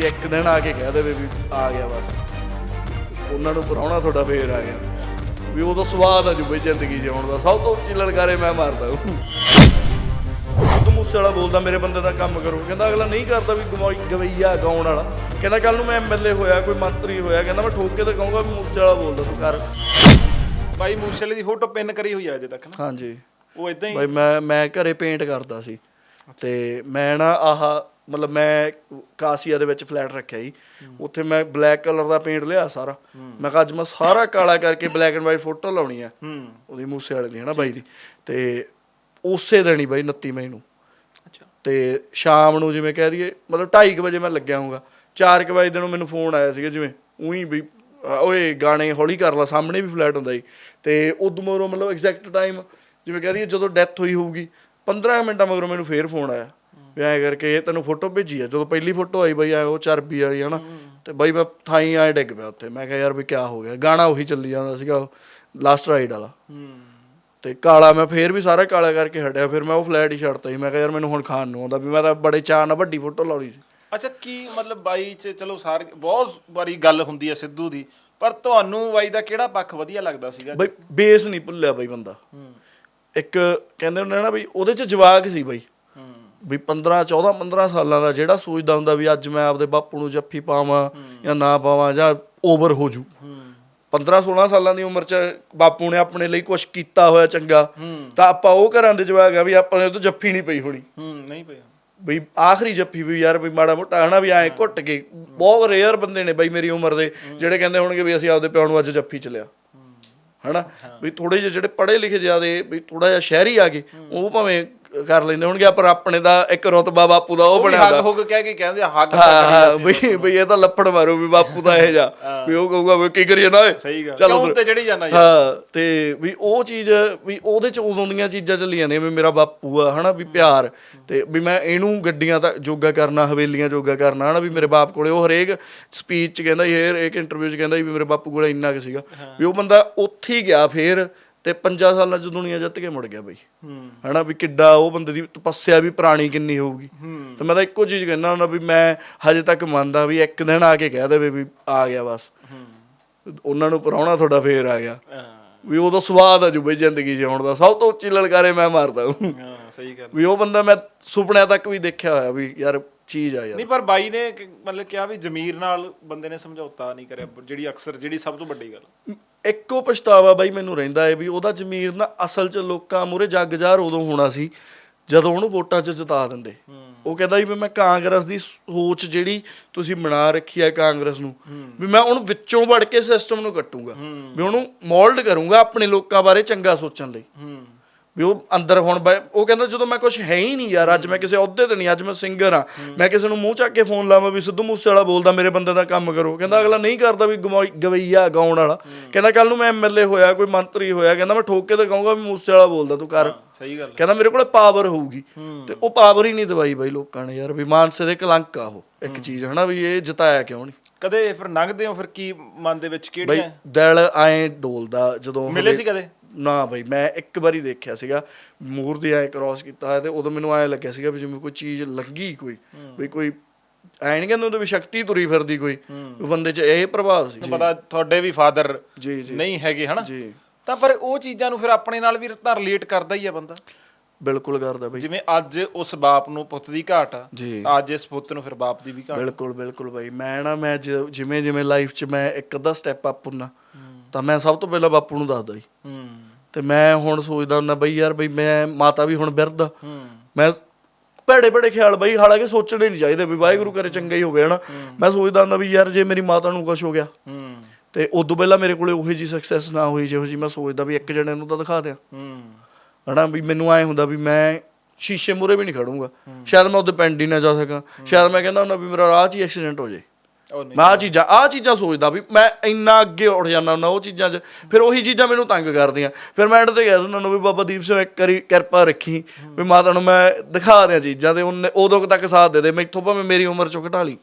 ਵੀ ਇੱਕ ਦਿਨ ਆ ਕੇ ਕਹਿ ਦੇਵੇ ਵੀ ਆ ਗਿਆ ਬਸ। ਉਹਨਾਂ ਨੂੰ ਪਰਾਉਣਾ ਤੁਹਾਡਾ ਫੇਰ ਆ ਗਿਆ। ਵੀ ਉਦੋਂ ਸਵਾਦ ਆ ਜੂਵੇ ਜ਼ਿੰਦਗੀ ਜਿਉਣ ਦਾ। ਸਭ ਤੋਂ ਉੱਚੀ ਲਲਕਾਰੇ ਮੈਂ ਮਾਰਦਾ ਸਿੱਧੂ ਮੂਸੇ ਵਾਲਾ ਬੋਲਦਾ ਮੇਰੇ ਬੰਦੇ ਦਾ ਕੰਮ ਕਰੋ। ਕਹਿੰਦਾ ਅਗਲਾ ਨਹੀਂ ਕਰਦਾ ਵੀ ਗਵਾਈ ਗਵਈਆ ਗਾਉਣ ਵਾਲਾ। ਕਹਿੰਦਾ ਕੱਲ ਨੂੰ ਮੈਂ ਐਮਐਲਏ ਹੋਇਆ ਕੋਈ ਮੰਤਰੀ ਹੋਇਆ। ਕਹਿੰਦਾ ਮੈਂ ਠੋਕ ਕੇ ਤਾਂ ਕਹੂੰਗਾ ਵੀ ਮੂਸੇ ਵਾਲਾ ਬੋਲਦਾ ਤੂੰ ਕਰ। ਬਾਈ ਮੂਸੇਲੇ ਦੀ ਫੋਟੋ ਪਿੰਨ ਕਰੀ ਹੋਈ ਆ ਅਜੇ ਤੱਕ ਨਾ? ਹਾਂਜੀ। ਉਹ ਇਦਾਂ ਹੀ? ਬਈ ਮੈਂ ਮੈਂ ਘਰੇ ਪੇਂਟ ਕਰਦਾ ਸੀ। ਤੇ ਮੈਂ ਨਾ ਆਹ ਮਤਲਬ ਮੈਂ ਕਾਸੀਆ ਦੇ ਵਿੱਚ ਫਲੈਟ ਰੱਖਿਆ ਸੀ ਉੱਥੇ ਮੈਂ ਬਲੈਕ ਕਲਰ ਦਾ ਪੇਂਟ ਲਿਆ ਸਾਰਾ। ਮੈਂ ਕਿਹਾ ਅੱਜ ਮੈਂ ਸਾਰਾ ਕਾਲਾ ਕਰਕੇ ਬਲੈਕ ਐਂਡ ਵਾਈਟ ਫੋਟੋ ਲਾਉਣੀ ਆ। ਉਹਦੀ ਮੂਸੇ ਵਾਲੇ ਦੀ ਹੈ ਨਾ ਬਾਈ ਦੀ। ਤੇ ਉਸੇ ਦਿਨ ਹੀ ਬਾਈ 29 ਮਈ ਨੂੰ। ਅੱਛਾ। ਤੇ ਸ਼ਾਮ ਨੂੰ ਜਿਵੇਂ ਕਹਿ ਦਈਏ ਮਤਲਬ 2:30 ਵਜੇ ਮੈਂ ਲੱਗਿਆ ਹੋਊਗਾ। 4 ਵਜੇ ਦੇ ਨੂੰ ਮੈਨੂੰ ਫੋਨ ਆਇਆ ਸੀਗਾ ਜਿਵੇਂ ਉਹੀ ਵੀ ਓਏ ਗਾਣੇ ਹੌਲੀ ਕਰ ਲਾ ਸਾਹਮਣੇ ਵੀ ਫਲੈਟ ਹੁੰਦਾ ਸੀ ਤੇ ਉਦੋਂ ਮਗਰੋਂ ਮਤਲਬ ਐਗਜ਼ੈਕਟ ਟਾਈਮ ਜਿਵੇਂ ਕਹਿ ਦਈਏ ਜਦੋਂ ਡੈਥ ਹੋਈ ਹੋਊਗੀ 15 ਮਿੰਟਾਂ ਮਗਰੋਂ ਮੈਨੂੰ ਫੇਰ ਫੋਨ ਆਇਆ। ਵੀ ਐਂ ਕਰਕੇ ਇਹ ਤੈਨੂੰ ਫੋਟੋ ਭੇਜੀ ਆ। ਜਦੋਂ ਪਹਿਲੀ ਫੋਟੋ ਆਈ ਬਈ ਐ ਉਹ ਚਰਬੀ ਵਾਲੀ ਹਨਾ। ਤੇ ਬਈ ਮੈਂ ਥਾਈ ਆਏ ਡਿੱਗ ਪਿਆ ਉੱਥੇ। ਮੈਂ ਕਿਹਾ ਯਾਰ ਵੀ ਕਿਆ ਹੋ ਗਿਆ। ਗਾਣਾ ਉਹੀ ਚੱਲੀ ਜਾਂਦਾ ਸੀਗਾ ਲਾਸਟ ਰਾਈਡ ਵਾਲਾ। ਤੇ ਕਾਲਾ ਮੈਂ ਫੇਰ ਵੀ ਸਾਰਾ ਕਾਲਾ ਕਰਕੇ ਹਟਿਆ। ਫਿਰ ਮੈਂ ਉਹ ਫਲੈਟ ਹੀ ਛੱਡਤਾ ਸੀ ਮੈਂ ਕਿਹਾ ਯਾਰ ਮੈਨੂੰ ਹੁਣ ਖਾਣ ਨੂੰ ਆਉਂਦਾ ਵੀ ਮੈਂ ਤਾਂ ਬੜੇ ਚਾਅ ਨਾਲ ਵੱਡੀ ਫੋਟੋ ਲਾਉਣੀ ਸੀ। ਅੱਛਾ ਕੀ ਮਤਲਬ ਬਾਈ ਚ ਚਲੋ ਸਾਰ ਬਹੁਤ ਵਾਰੀ ਗੱਲ ਹੁੰਦੀ ਹੈ ਸਿੱਧੂ ਦੀ ਪਰ ਤੁਹਾਨੂੰ ਬਾਈ ਦਾ ਕਿਹੜਾ ਪੱਖ ਵਧੀਆ ਲੱਗਦਾ ਸੀਗਾ? ਬਈ ਬੇਸ ਨਹੀਂ ਭੁੱਲਿਆ ਬਈ ਬੰਦਾ। ਇੱਕ ਕਹਿੰਦੇ ਹੁੰਦੇ ਨਾ ਬਈ ਉਹਦੇ ਚ ਜਵਾਕ ਸੀ ਬਈ। ਵੀ 15 14 15 ਸਾਲਾਂ ਦਾ ਜਿਹੜਾ ਸੋਚਦਾ ਹੁੰਦਾ ਵੀ ਅੱਜ ਮੈਂ ਆਪਦੇ ਬਾਪੂ ਨੂੰ ਜੱਫੀ ਪਾਵਾਂ ਜਾਂ ਨਾ ਪਾਵਾਂ ਜਾਂ ਓਵਰ ਹੋ ਜੂ। ਹੂੰ। 15 16 ਸਾਲਾਂ ਦੀ ਉਮਰ ਚ ਬਾਪੂ ਨੇ ਆਪਣੇ ਲਈ ਕੁਝ ਕੀਤਾ ਹੋਇਆ ਚੰਗਾ ਤਾਂ ਆਪਾਂ ਉਹ ਘਰਾਂ ਦੇ ਜਵਾਕ ਆ ਵੀ ਆਪਾਂ ਨੇ ਤੋਂ ਜੱਫੀ ਨਹੀਂ ਪਈ ਹੋਣੀ। ਹੂੰ ਨਹੀਂ ਪਿਆ ਬਈ ਆਖਰੀ ਜੱਫੀ ਵੀ ਯਾਰ ਵੀ ਮਾੜਾ ਮੋਟਾ ਹਨਾ ਵੀ ਐ ਘੁੱਟ ਕੇ ਬਹੁਤ ਰੇਅਰ ਬੰਦੇ ਨੇ ਬਈ ਮੇਰੀ ਉਮਰ ਦੇ ਜਿਹੜੇ ਕਹਿੰਦੇ ਹੋਣਗੇ ਵੀ ਅਸੀਂ ਆਪਦੇ ਪਿਓ ਨੂੰ ਅੱਜ ਜੱਫੀ ਚ ਲਿਆ। ਹਨਾ? ਵੀ ਥੋੜੇ ਜਿਹੇ ਜਿਹੜੇ ਪੜ੍ਹੇ ਲਿਖੇ ਜਿਆਦੇ ਵੀ ਥੋੜਾ ਜਿਹਾ ਸ਼ਹਿਰੀ ਆ ਗਏ ਉਹ ਭਾਵੇਂ ਕਰ ਲੈਂਦੇ ਹੋਣਗੇ ਪਰ ਆਪਣੇ ਦਾ ਇੱਕ ਰਤਬਾ ਬਾਪੂ ਦਾ ਉਹ ਬਣਿਆ ਹੱਗ ਦਾ ਹੋ ਕੇ ਕਹਿ ਕੇ ਕਹਿੰਦੇ ਹੱਗ ਬਈ ਬਈ ਇਹ ਤਾਂ ਲੱਫੜ ਮਾਰੂ ਵੀ ਬਾਪੂ ਦਾ ਇਹ ਜਾ ਵੀ ਉਹ ਕਹੂਗਾ ਵੀ ਕੀ ਕਰੀਏ ਨਾ ਓਏ? ਸਹੀ ਗੱਲ। ਚੱਲ ਕਿਉਂ ਉੱਧਰ। ਤੇ ਜਿਹੜੀ ਜਾਂਦਾ ਯਾਰ? ਹਾਂ ਤੇ ਵੀ ਉਹ ਚੀਜ਼ ਵੀ ਉਹਦੇ ਚ ਉਦੋਂ ਦੀਆਂ ਚੀਜ਼ਾਂ ਚੱਲੀਆਂ ਨੇ ਵੀ ਮੇਰਾ ਬਾਪੂ ਆ ਹਨਾ ਵੀ ਪਿਆਰ। ਤੇ ਵੀ ਮੈਂ ਇਹਨੂੰ ਗੱਡੀਆਂ ਤੱਕ ਜੋਗਾ ਕਰਨਾ ਹਵੇਲੀਆਂ ਜੋਗਾ ਕਰਨਾ ਹਨਾ ਵੀ ਮੇਰੇ ਬਾਪ ਕੋਲੇ ਉਹ ਹਰੇਕ ਸਪੀਚ ਚ ਕਹਿੰਦਾ ਹਰ ਇੱਕ ਇੰਟਰਵਿਊ ਚ ਕਹਿੰਦਾ ਵੀ ਮੇਰੇ ਬਾਪੂ ਕੋਲੇ ਇੰਨਾ ਕੁ ਸੀਗਾ। ਵੀ ਉਹ ਬੰਦਾ ਉੱਥੇ ਹੀ ਗਿਆ ਫੇਰ ਤੇ 5 ਸਾਲਾਂ ਚ ਦੁਨੀਆ ਜਿੱਤ ਕੇ ਮੁੜ ਗਿਆ ਬਈ। ਹਨਾ ਵੀ ਕਿੱਡਾ ਉਹ ਬੰਦੇ ਦੀ ਤਪੱਸਿਆ ਵੀ ਪੁਰਾਣੀ ਕਿੰਨੀ ਹੋਊਗੀ। ਤੇ ਮੈਂ ਤਾਂ ਇੱਕੋ ਚੀਜ਼ ਕਹਿੰਦਾ ਹੁੰਦਾ ਵੀ ਮੈਂ ਹਜੇ ਤੱਕ ਮੰਨਦਾ ਵੀ ਇੱਕ ਦਿਨ ਆ ਕੇ ਕਹਿ ਦੇਵੇ ਵੀ ਆ ਗਿਆ ਬਸ। ਉਹਨਾਂ ਨੂੰ ਪਰਾਉਣਾ ਤੁਹਾਡਾ ਫੇਰ ਆ ਗਿਆ। ਵੀ ਉਦੋਂ ਸਵਾਦ ਆ ਜੂਵੇ ਜ਼ਿੰਦਗੀ ਜਿਉਣ ਦਾ। ਸਭ ਤੋਂ ਉੱਚੀ ਲਲਕਾਰੇ ਮੈਂ ਮਾਰਦਾ ਹੂੰ। ਹਾਂ ਸਹੀ ਗੱਲ। ਵੀ ਉਹ ਬੰਦਾ ਮੈਂ ਸੁਪਨਿਆਂ ਤੱਕ ਵੀ ਦੇਖਿਆ ਹੋਇਆ ਵੀ ਯਾਰ ਚੀਜ਼ ਆ ਯਾਰ। ਨਹੀਂ ਪਰ ਬਾਈ ਨੇ ਮਤਲਬ ਕਿਹਾ ਵੀ ਜ਼ਮੀਰ ਨਾਲ ਬੰਦੇ ਨੇ ਸਮਝੌਤਾ ਨਹੀਂ ਕਰਿਆ ਜਿਹੜੀ ਅਕਸਰ ਜਿਹੜੀ ਸਭ ਤੋਂ ਵੱਡੀ ਗੱਲ। ਇੱਕੋ ਪਛਤਾਵਾ ਬਾਈ ਮੈਨੂੰ ਰਹਿੰਦਾ ਹੈ ਵੀ ਉਹਦਾ ਜ਼ਮੀਰ ਨਾ ਅਸਲ 'ਚ ਲੋਕਾਂ ਮੂਰੇ ਜੱਗ ਜ਼ਾਹਰ ਉਦੋਂ ਹੋਣਾ ਸੀ ਜਦੋਂ ਉਹਨੂੰ ਵੋਟਾਂ 'ਚ ਜਿਤਾ ਦਿੰਦੇ। ਉਹ ਕਹਿੰਦਾ ਵੀ ਮੈਂ ਕਾਂਗਰਸ ਦੀ ਸੋਚ ਜਿਹੜੀ ਤੁਸੀਂ ਬਣਾ ਰੱਖੀ ਹੈ ਕਾਂਗਰਸ ਨੂੰ ਵੀ ਮੈਂ ਉਹਨੂੰ ਵਿੱਚੋਂ ਵੜ ਕੇ ਸਿਸਟਮ ਨੂੰ ਕੱਟੂਗਾ। ਵੀ ਉਹਨੂੰ ਮੋਲਡ ਕਰੂੰਗਾ ਆਪਣੇ ਲੋਕਾਂ ਬਾਰੇ ਚੰਗਾ ਸੋਚਣ ਲਈ। ਵੀ ਉਹ ਅੰਦਰ ਹੁਣ ਬੈ- ਉਹ ਕਹਿੰਦਾ ਜਦੋਂ ਮੈਂ ਕੁਝ ਹੈ ਹੀ ਨਹੀਂ ਯਾਰ ਅੱਜ ਮੈਂ ਕਿਸੇ ਅਹੁਦੇ ਤੇ ਨਹੀਂ ਅੱਜ ਮੈਂ ਸਿੰਗਰ ਆ ਮੈਂ ਕਿਸੇ ਨੂੰ ਮੂੰਹ ਚੱਕ ਕੇ ਫੋਨ ਲਾਵਾਂ ਵੀ ਸਿੱਧੂ ਮੂਸੇ ਵਾਲਾ ਬੋਲਦਾ ਮੇਰੇ ਬੰਦੇ ਦਾ ਕੰਮ ਕਰੋ। ਕਹਿੰਦਾ ਅਗਲਾ ਨਹੀਂ ਕਰਦਾ ਵੀ ਗਵਾਈ- ਗਵਈਆ ਗਾਉਣ ਵਾਲਾ। ਕਹਿੰਦਾ ਕੱਲ ਨੂੰ ਮੈਂ ਐਮਐਲਏ ਹੋਇਆ ਕੋਈ ਮੰਤਰੀ ਹੋਇਆ ਕਹਿੰਦਾ ਮੈਂ ਠੋਕ ਕੇ ਤਾਂ ਕਹੂੰਗਾ ਵੀ ਮੂਸੇ ਵਾਲਾ ਬੋਲਦਾ ਤੂੰ ਕਰ। ਸਹੀ ਗੱਲ ਕਹਿੰਦਾ ਮੇਰੇ ਕੋਲੇ ਪਾਵਰ ਹੋਊਗੀ। ਤੇ ਉਹ ਪਾਵਰ ਹੀ ਨਹੀਂ ਦਵਾਈ ਬਾਈ ਲੋਕਾਂ ਨੇ ਯਾਰ ਵੀ ਮਾਨਸੇ ਦੇ ਕਲੰਕ ਆ ਉਹ। ਇੱਕ ਚੀਜ਼ ਹਨਾ ਵੀ ਇਹ ਜਿਤਾਇਆ ਕਿਉਂ ਨਹੀਂ? ਕਦੇ ਫਿਰ ਲੰਘਦੇ ਹੋ ਫਿਰ ਕੀ ਮਨ ਦੇ ਵਿੱਚ ਬਈ ਕਿਹੜੀਆਂ ਦਿਲ ਐ ਡੋਲਦਾ ਜਦੋਂ ਮਿਲੇ ਸੀ ਕਦੇ? ਨਾ ਬਈ ਮੈਂ ਇੱਕ ਵਾਰੀ ਦੇਖਿਆ ਸੀਗਾ ਮੂਰ ਦੇ ਐ ਕ੍ਰਾਸ ਕੀਤਾ ਹੋਇਆ ਤੇ ਉਦੋਂ ਮੈਨੂੰ ਐ ਲੱਗਿਆ ਸੀਗਾ ਵੀ ਜਿਵੇਂ ਕੋਈ ਚੀਜ਼ ਲੱਗੀ ਕੋਈ ਵੀ ਕੋਈ ਐ ਨਹੀਂ ਕਹਿੰਦੇ ਉਹਦੇ ਵੀ ਸ਼ਕਤੀ ਤੁਰੀ ਫਿਰਦੀ ਕੋਈ ਬੰਦੇ 'ਚ ਇਹ ਪ੍ਰਭਾਵ ਸੀ। ਪਤਾ ਤੁਹਾਡੇ ਵੀ ਫਾਦਰ ਜੀ ਜੀ। ਨਹੀਂ ਹੈਗੇ ਹਨਾ? ਜੀ। ਤਾਂ ਪਰ ਉਹ ਚੀਜ਼ਾਂ ਨੂੰ ਫਿਰ ਆਪਣੇ ਨਾਲ ਵੀ ਤਾਂ ਰਿਲੇਟ ਕਰਦਾ ਹੀ ਆ ਬੰਦਾ। ਬਿਲਕੁਲ ਕਰਦਾ ਬਈ। ਜਿਵੇਂ ਅੱਜ ਉਸ ਬਾਪ ਨੂੰ ਪੁੱਤ ਦੀ ਘਾਟ ਆ ਅੱਜ ਇਸ ਪੁੱਤ ਨੂੰ ਫਿਰ ਬਾਪ ਦੀ ਵੀ ਘਾਟ ਬਿਲਕੁਲ ਬਿਲਕੁਲ ਬਈ। ਮੈਂ ਨਾ ਮੈਂ ਜਿਵੇਂ ਜਿਵੇਂ ਲਾਈਫ 'ਚ ਮੈਂ ਇੱਕ ਅੱਧਾ ਸਟੈਪ ਅਪ ਹੁੰਨਾ ਤਾਂ ਮੈਂ ਸਭ ਤੋਂ ਪਹਿਲਾਂ ਬਾਪੂ ਨੂੰ ਦੱਸਦਾ ਸੀ ਹੂੰ। ਤੇ ਮੈਂ ਹੁਣ ਸੋਚਦਾ ਹੁੰਦਾ ਬਈ ਯਾਰ ਬਈ ਮੈਂ ਮਾਤਾ ਵੀ ਹੁਣ ਬਿਰਧ ਹੂੰ। ਮੈਂ ਭੈੜੇ ਭੈੜੇ ਖਿਆਲ ਬਈ ਹਾਲਾਂਕਿ ਸੋਚਣੇ ਨਹੀਂ ਚਾਹੀਦੇ ਵੀ ਵਾਹਿਗੁਰੂ ਕਰੇ ਚੰਗਾ ਹੀ ਹੋਵੇ ਹਨਾ? ਮੈਂ ਸੋਚਦਾ ਹੁੰਦਾ ਵੀ ਯਾਰ ਜੇ ਮੇਰੀ ਮਾਤਾ ਨੂੰ ਕੁਝ ਹੋ ਗਿਆ। ਹੂੰ। ਤੇ ਉਦੋਂ ਪਹਿਲਾਂ ਮੇਰੇ ਕੋਲੇ ਉਹੀ ਜੀ ਸਕਸੈਸ ਨਾ ਹੋਈ ਜਿਹੋ ਜੀ ਮੈਂ ਸੋਚਦਾ ਵੀ ਇੱਕ ਜਣੇ ਨੂੰ ਤਾਂ ਦਿਖਾ ਦਿਆਂ। ਹੂੰ। ਹਨਾ ਵੀ ਮੈਨੂੰ ਐ ਹੁੰਦਾ ਵੀ ਮੈਂ ਸ਼ੀਸ਼ੇ ਮੂਰੇ ਵੀ ਨਹੀਂ ਖੜੂੰਗਾ। ਸ਼ਾਇਦ ਮੈਂ ਉਹਦੇ ਪਿੰਡ ਹੀ ਨਾ ਜਾ ਸਕਾਂ। ਸ਼ਾਇਦ ਮੈਂ ਕਹਿੰਦਾ ਹੁੰਦਾ ਵੀ ਮੇਰਾ ਰਾਹ 'ਚ ਹੀ ਐਕਸੀਡੈਂਟ ਹੋ ਜਾਏ। ਮੈਂ ਆ ਚੀਜ਼ਾਂ ਆ ਚੀਜ਼ਾਂ ਸੋਚਦਾ ਵੀ ਮੈਂ ਇੰਨਾ ਅੱਗੇ ਉੱਠ ਜਾਂਦਾ ਹੁੰਦਾ ਉਹ ਚੀਜ਼ਾਂ 'ਚ। ਫਿਰ ਉਹੀ ਚੀਜ਼ਾਂ ਮੈਨੂੰ ਤੰਗ ਕਰਦੀਆਂ। ਫਿਰ ਮੈਂ ਐਂਡ ਤੇ ਕਹਿ ਦਿੰਦਾ ਹੁੰਦਾ ਵੀ ਬਾਬਾ ਦੀਪ ਸਿੰਘ ਇੱਕ ਵਾਰੀ ਕਿਰਪਾ ਰੱਖੀ ਵੀ ਮਾਤਾ ਨੂੰ ਮੈਂ ਦਿਖਾ ਦਿਆਂ ਚੀਜ਼ਾਂ ਤੇ ਉਹਨੇ ਉਦੋਂ ਤੱਕ ਸਾਥ ਦੇ ਦੇ, ਮੈਥੋਂ ਭਾਵੇਂ ਮੇਰੀ ਉਮਰ ਚੋਂ ਘਟਾ ਲਈ।